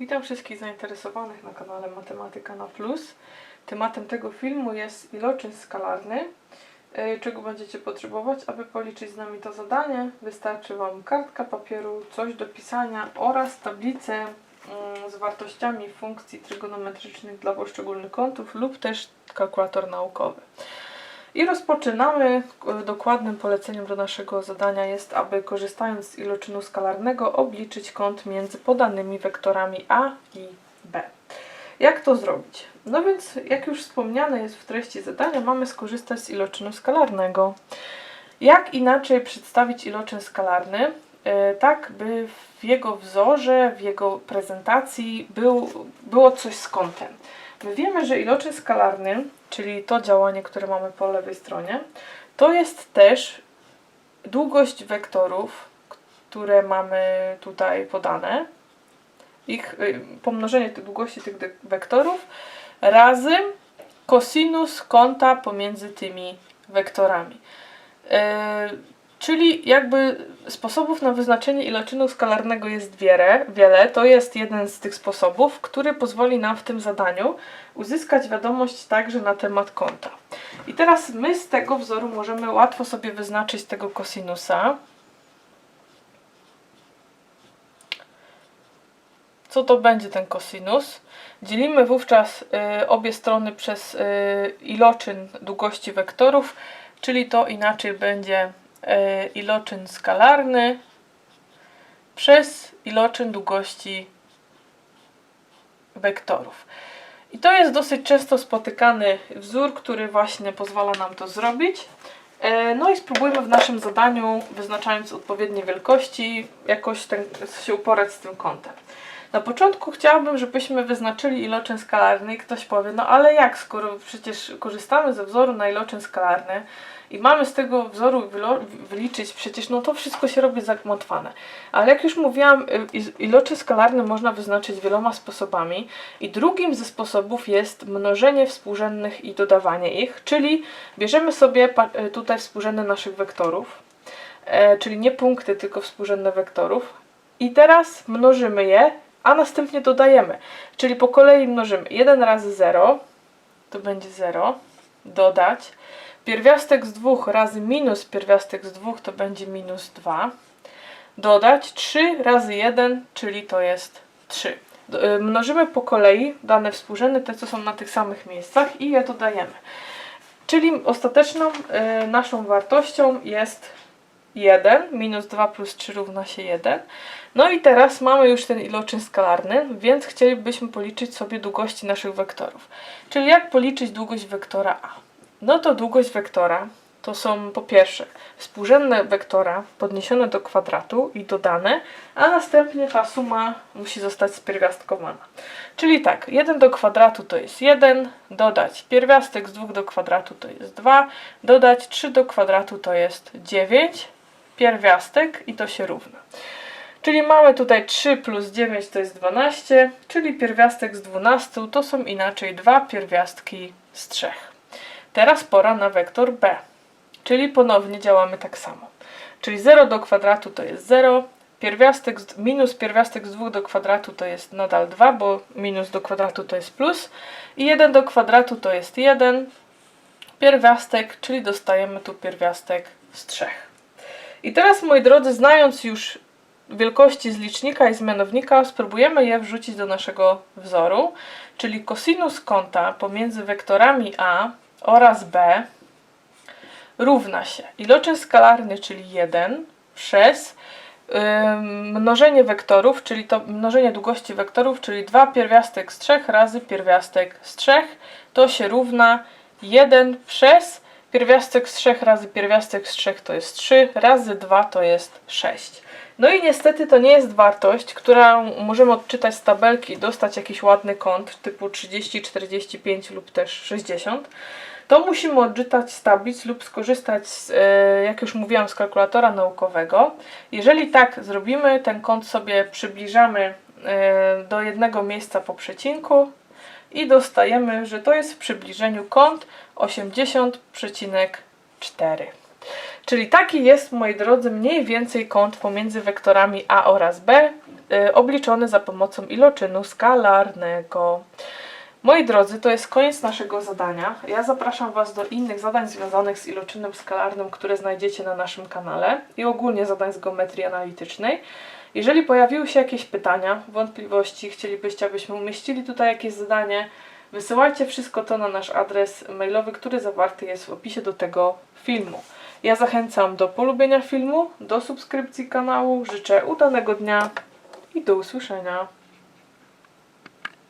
Witam wszystkich zainteresowanych na kanale Matematyka na Plus. Tematem tego filmu jest iloczyn skalarny. E, Czego będziecie potrzebować, aby policzyć z nami to zadanie? Wystarczy Wam kartka papieru, coś do pisania oraz tablicę mm, z wartościami funkcji trygonometrycznych dla poszczególnych kątów lub też kalkulator naukowy. I rozpoczynamy. Dokładnym poleceniem do naszego zadania jest, aby korzystając z iloczynu skalarnego obliczyć kąt między podanymi wektorami a i b. Jak to zrobić? No więc, jak już wspomniane jest w treści zadania, mamy skorzystać z iloczynu skalarnego. Jak inaczej przedstawić iloczyn skalarny, e, tak by w jego wzorze, w jego prezentacji był, było coś z kątem. My wiemy, że iloczyn skalarny, czyli to działanie, które mamy po lewej stronie, to jest też długość wektorów, które mamy tutaj podane, ich y, pomnożenie tych długości tych wektorów razy kosinus kąta pomiędzy tymi wektorami. Czyli jakby sposobów na wyznaczenie iloczynu skalarnego jest wiele, wiele. To jest jeden z tych sposobów, który pozwoli nam w tym zadaniu uzyskać wiadomość także na temat kąta. I teraz my z tego wzoru możemy łatwo sobie wyznaczyć tego kosinusa. Co to będzie ten kosinus? Dzielimy wówczas y, obie strony przez y, iloczyn długości wektorów, czyli to inaczej będzie iloczyn skalarny przez iloczyn długości wektorów. I to jest dosyć często spotykany wzór, który właśnie pozwala nam to zrobić. E, No i spróbujmy w naszym zadaniu, wyznaczając odpowiednie wielkości, jakoś ten, się uporać z tym kątem. Na początku chciałabym, żebyśmy wyznaczyli iloczyn skalarny i ktoś powie, no ale jak, skoro przecież korzystamy ze wzoru na iloczyn skalarny i mamy z tego wzoru wyliczyć, przecież no to wszystko się robi zagmatwane. Ale jak już mówiłam, y, iloczyn skalarny można wyznaczyć wieloma sposobami i drugim ze sposobów jest mnożenie współrzędnych i dodawanie ich, czyli bierzemy sobie y, tutaj współrzędne naszych wektorów, e, czyli nie punkty, tylko współrzędne wektorów i teraz mnożymy je, a następnie dodajemy. Czyli po kolei mnożymy 1 razy 0, to będzie 0, dodać. Pierwiastek z 2 razy minus pierwiastek z 2 to będzie minus 2. Dodać 3 razy 1, czyli to jest 3. D- y, Mnożymy po kolei dane współrzędne, te co są na tych samych miejscach i je dodajemy. Czyli ostateczną y, naszą wartością jest 1, minus 2 plus 3 równa się 1. No i teraz mamy już ten iloczyn skalarny, więc chcielibyśmy policzyć sobie długości naszych wektorów. Czyli jak policzyć długość wektora A? No to długość wektora to są po pierwsze współrzędne wektora podniesione do kwadratu i dodane, a następnie ta suma musi zostać spierwiastkowana. Czyli tak, 1 do kwadratu to jest 1, dodać pierwiastek z 2 do kwadratu to jest 2, dodać 3 do kwadratu to jest 9, pierwiastek i to się równa. Czyli mamy tutaj 3 plus 9 to jest 12, czyli pierwiastek z 12 to są inaczej dwa pierwiastki z 3. Teraz pora na wektor b, czyli ponownie działamy tak samo. Czyli 0 do kwadratu to jest 0, pierwiastek z, minus pierwiastek z 2 do kwadratu to jest nadal 2, bo minus do kwadratu to jest plus i 1 do kwadratu to jest 1, pierwiastek, czyli dostajemy tu pierwiastek z 3. I teraz, moi drodzy, znając już wielkości z licznika i z mianownika, spróbujemy je wrzucić do naszego wzoru, czyli kosinus kąta pomiędzy wektorami a oraz b równa się. Iloczyn skalarny, czyli 1 przez ym, mnożenie wektorów, czyli to mnożenie długości wektorów, czyli 2 pierwiastek z 3 razy pierwiastek z 3, to się równa 1 przez pierwiastek z 3 razy pierwiastek z 3 to jest 3, razy 2 to jest 6. No i niestety to nie jest wartość, którą możemy odczytać z tabelki i dostać jakiś ładny kąt typu 30, 45 lub też 60. To musimy odczytać z tablic lub skorzystać, z, e, jak już mówiłam, z kalkulatora naukowego. Jeżeli tak zrobimy, ten kąt sobie przybliżamy e, do jednego miejsca po przecinku i dostajemy, że to jest w przybliżeniu kąt 80,4. Czyli taki jest, moi drodzy, mniej więcej kąt pomiędzy wektorami a oraz b, y, obliczony za pomocą iloczynu skalarnego. Moi drodzy, to jest koniec naszego zadania. Ja zapraszam Was do innych zadań związanych z iloczynem skalarnym, które znajdziecie na naszym kanale i ogólnie zadań z geometrii analitycznej. Jeżeli pojawiły się jakieś pytania, wątpliwości, chcielibyście, abyśmy umieścili tutaj jakieś zadanie, wysyłajcie wszystko to na nasz adres mailowy, który zawarty jest w opisie do tego filmu. Ja zachęcam do polubienia filmu, do subskrypcji kanału, życzę udanego dnia i do usłyszenia.